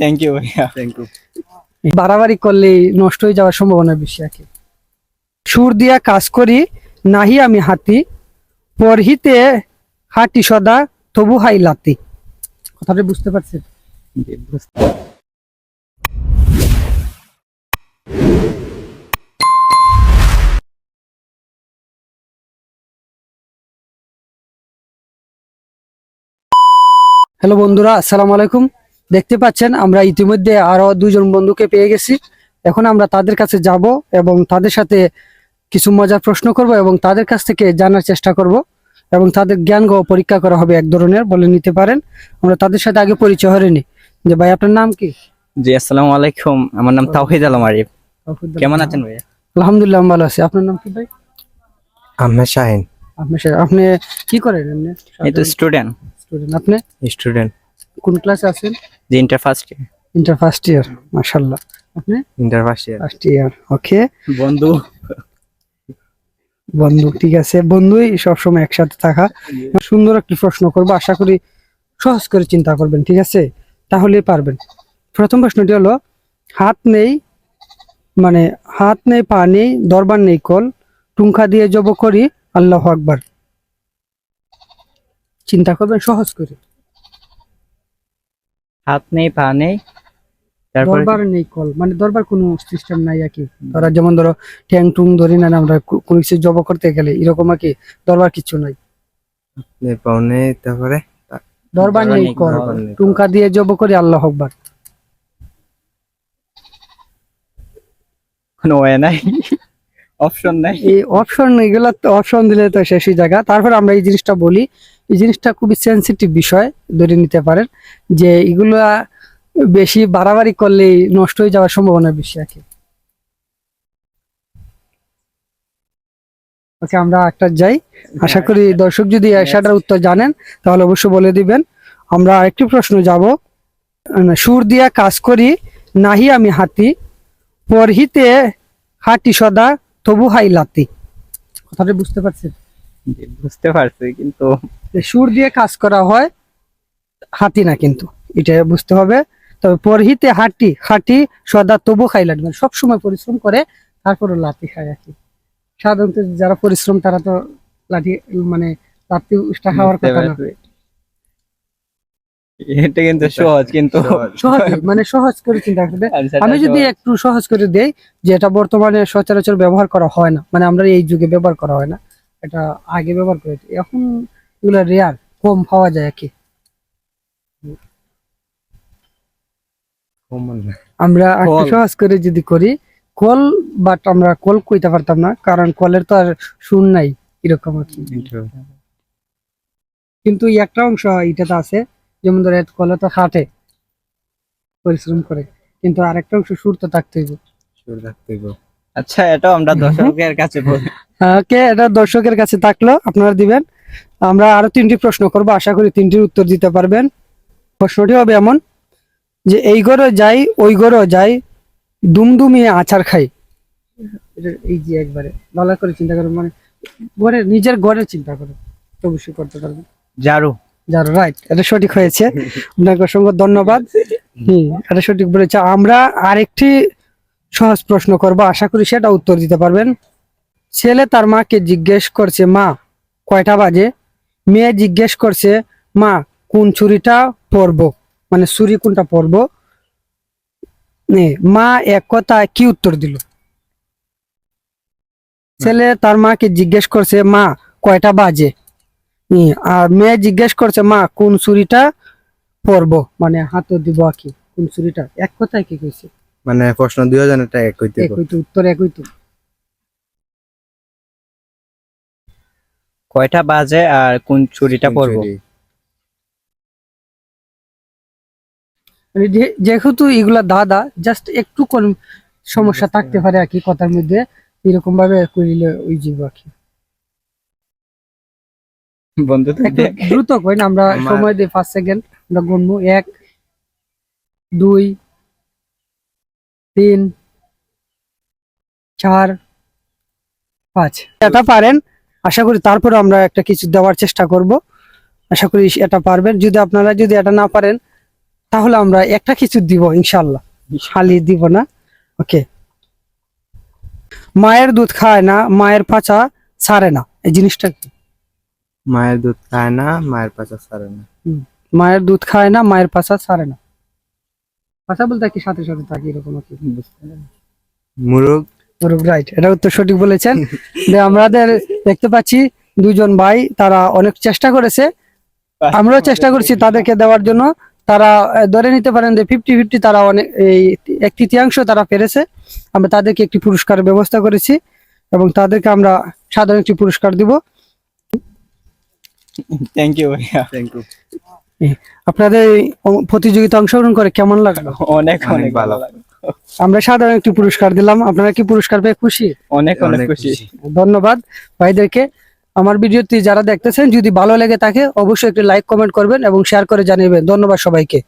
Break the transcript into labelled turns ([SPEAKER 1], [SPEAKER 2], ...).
[SPEAKER 1] Thank you ভাইয়া।
[SPEAKER 2] Thank you
[SPEAKER 3] বাড়াবাড়ি করলে নষ্ট হয়ে যাওয়ার সম্ভাবনা বেশি আছে সুর দিয়া কাজ করি নাহি আমি হাতি পরহিতে হাঁটি সদা তবু হাই লাতি। কথাটা বুঝতে পারছেন? হ্যালো বন্ধুরা আসসালামু আলাইকুম। দেখতে পাচ্ছেন আমরা ইতিমধ্যে আরও দুজন বন্ধুকে পেয়ে গেছি। এখন আমরা তাদের কাছে যাব এবং তাদের সাথে কিছু মজার প্রশ্ন করব এবং তাদের কাছ থেকে জানার চেষ্টা করব এবং তাদের জ্ঞান গো পরীক্ষা করা হবে এক ধরনের বলে নিতে পারেন। আমরা তাদের সাথে আগে পরিচয় হয়ে নি যে ভাই আপনার নাম কি?
[SPEAKER 1] জি আসসালামু আলাইকুম। আমার নাম তাওহিদ আলম আরিফ। কেমন আছেন ভাইয়া?
[SPEAKER 3] আলহামদুলিল্লাহ আমি ভালো আছি। আপনার নাম কি ভাই?
[SPEAKER 2] আহমেদ শাহিন।
[SPEAKER 3] আপনি সে- আপনি কি করেন এমনি?
[SPEAKER 1] এই তো স্টুডেন্ট
[SPEAKER 3] স্টুডেন্ট আপনি?
[SPEAKER 2] স্টুডেন্ট
[SPEAKER 3] কোন ক্লাসে আছেন?
[SPEAKER 1] জি inter first year
[SPEAKER 3] inter first year মাশাল্লাহ আপনি?
[SPEAKER 2] Inter first year
[SPEAKER 3] first year okay
[SPEAKER 1] বন্ধু।
[SPEAKER 3] বন্ধু ঠিক আছে। বন্ধুই সবসময় একসাথে থাকা। সুন্দর একটি প্রশ্ন করব আশা করি সহজ করে চিন্তা করবেন ঠিক আছে? তাহলেই পারবেন। প্রথম প্রশ্নটি হলো হাত নেই মানে হাত নেই পা নেই দরবার নেই কল টুঙ্কা দিয়ে জব করি আল্লাহ আকবার। চিন্তা করবেন সহজ করে।
[SPEAKER 1] হাত নেই পা নেই। তারপরে
[SPEAKER 3] দরবার নেই কল মানে দরবার কোনো সিস্টেম নাই আর কি। ধরা যেমন ধরো ট্যাং টুং ধরি না আমরা কোনো কিছু জব করতে গেলে এরকম আর কি দরবার কিছু নাই।
[SPEAKER 2] তারপরে
[SPEAKER 3] দরবার নেই কল
[SPEAKER 2] দরবার নেই কল।
[SPEAKER 3] টুঙ্কা দিয়ে জব করি আল্লাহ আকবার।
[SPEAKER 1] কোনো ওয়ে নাই। অপশন নাই।
[SPEAKER 3] এই অপশন এগুলো তো অপশন দিলে তো শেষই জায়গা। তারপর আমরা এই জিনিসটা বলি এই জিনিসটা খুবই সেন্সিটিভ বিষয় ধরে নিতে পারেন যে এগুলা বেশি বাড়াবাড়ি করলে নষ্ট হয়ে যাওয়ার সম্ভাবনা বেশি আছে ওকে আমরা একটা যাই। আশা করি দর্শক যদি সেটার উত্তর জানেন তাহলে অবশ্যই বলে দিবেন। আমরা আরেকটি প্রশ্ন যাব। সুর দিয়া কাজ করি নাহি আমি হাতি পরহিতে হাঁটি সদা তবু হাই লাতি। কথাটা বুঝতে পারছেন?
[SPEAKER 1] বুঝতে পারছি কিন্তু
[SPEAKER 3] সুর দিয়ে কাজ করা হয় হাতি না কিন্তু এটা বুঝতে হবে। তবে পরহিতে হাঁটি হাঁটি সদা তবু খাই লাগবে সবসময় পরিশ্রম করে তারপরে লাঠি খায় আর কি। সাধারণত যারা পরিশ্রম তারা তো লাঠি মানে লাঠি উষ্টা খাওয়ার কথা না।
[SPEAKER 1] এটা কিন্তু সহজ কিন্তু
[SPEAKER 3] সহজ। মানে সহজ করে চিন্তা করতে আমি যদি একটু সহজ করে দেই যে এটা বর্তমানে সচরাচর ব্যবহার করা হয় না মানে আমরা এই যুগে ব্যবহার করা হয় না। এটা আগে ব্যবহার করে এখন এগুলো রেয়ার কম পাওয়া যায় আর কি। আমরা সহজ করে যদি করি কল বাট আমরা কল কইতে পারতাম না কারণ কলের তো আর সুর নাই এরকম আর কি। কিন্তু একটা অংশ এটাতে আছে যেমন ধরো কলে তো হাঁটে পরিশ্রম করে কিন্তু আরেকটা অংশ সুর তো থাকতে হইব
[SPEAKER 2] সুর গো
[SPEAKER 1] আচ্ছা এটা আমরা দর্শকের কাছে বলি।
[SPEAKER 3] ওকে এটা দর্শকের কাছে থাকল আপনারা দিবেন। আমরা আরও তিনটি প্রশ্ন করব আশা করি তিনটির উত্তর দিতে পারবেন। প্রশ্নটি হবে এমন যে এই ঘরে যাই ওই ঘরে যাই দুমদুমিয়ে আচার খাই। এটা এই যে একবারে ভালো করে চিন্তা করুন মানে ঘরে নিজের ঘরে চিন্তা করুন তো অবশ্যই করতে পারবেন
[SPEAKER 1] জারু।
[SPEAKER 3] যার রাইট এটা সঠিক হয়েছে। আপনাকে অসংখ্য ধন্যবাদ। হম এটা সঠিক বলেছে। আমরা আরেকটি সহজ প্রশ্ন করব, আশা করি সেটা উত্তর দিতে পারবেন। ছেলে তার মাকে জিজ্ঞেস করছে, মা, কয়টা বাজে? মেয়ে জিজ্ঞেস করছে, মা, কোন ছুরিটা পরব? মানে ছুরি কোনটা পরব? মা এক কথায় কি উত্তর দিল? ছেলে তার মাকে জিজ্ঞেস করছে, মা, কয়টা বাজে? আর মেয়ে জিজ্ঞেস করছে, মা, কোন ছুরিটা পরব? মানে হাত দিব কি কোন ছুরিটা? এক কথায় কি কইছে?
[SPEAKER 2] মানে প্রশ্ন দুই হাজার টাকা এক হইতে
[SPEAKER 3] একই তো উত্তর এক তো
[SPEAKER 1] কয়টা বাজে আর কোন চুরিটা পরবো
[SPEAKER 3] মানে যেহেতু এগুলা দাদা জাস্ট একটু কোন সমস্যা থাকতে পারে আর কি কথার মধ্যে এরকম ভাবে করিলে ওই জীব আর কি
[SPEAKER 1] বন্ধু
[SPEAKER 3] দ্রুত কই না আমরা সময় দিই পাঁচ সেকেন্ড আমরা গুনবো। এক দুই তিন চার পাঁচ। এটা পারেন আশা করি তারপরে আমরা একটা কিছু দেওয়ার চেষ্টা করব। আশা করি এটা পারবেন। যদি আপনারা যদি এটা না পারেন তাহলে আমরা একটা কিছু দিব ইনশাল্লাহ খালি দিব না। ওকে। মায়ের দুধ খায় না মায়ের পাচা ছাড়ে না। এই জিনিসটা কি?
[SPEAKER 2] মায়ের দুধ খায় না মায়ের পাচা ছাড়ে না।
[SPEAKER 3] মায়ের দুধ খায় না মায়ের পাচা ছাড়ে না। পাচা বলতে কি সাথে সাথে থাকে এরকম আর কি
[SPEAKER 2] মুরগ
[SPEAKER 3] রাইট এটা উত্তর সঠিক বলেছেন। যে আমাদের দেখতে পাচ্ছি দুজন ভাই তারা অনেক চেষ্টা করেছে। আমরাও চেষ্টা করছি তাদেরকে দেওয়ার জন্য। তারা ধরে নিতে পারেন যে ফিফটি ফিফটি তারা অনেক এই এক তৃতীয়াংশ তারা পেরেছে। আমরা তাদেরকে একটি পুরস্কারের ব্যবস্থা করেছি এবং তাদেরকে আমরা সাধারণ একটি পুরস্কার দিব।
[SPEAKER 1] থ্যাংক ইউ ভাইয়া।
[SPEAKER 2] থ্যাংক ইউ
[SPEAKER 3] আপনাদের প্রতিযোগিতা অংশগ্রহণ করে কেমন লাগল?
[SPEAKER 1] অনেক
[SPEAKER 2] অনেক
[SPEAKER 1] ভালো।
[SPEAKER 3] আমরা সাধারণ একটি পুরস্কার দিলাম। আপনারা কি পুরস্কার পেয়ে খুশি?
[SPEAKER 1] অনেক অনেক
[SPEAKER 2] খুশি।
[SPEAKER 3] ধন্যবাদ। ভাইদেরকে আমার ভিডিওটি যারা দেখতেছেন যদি ভালো লেগে থাকে অবশ্যই একটি লাইক কমেন্ট করবেন এবং শেয়ার করে জানাবেন। ধন্যবাদ সবাইকে।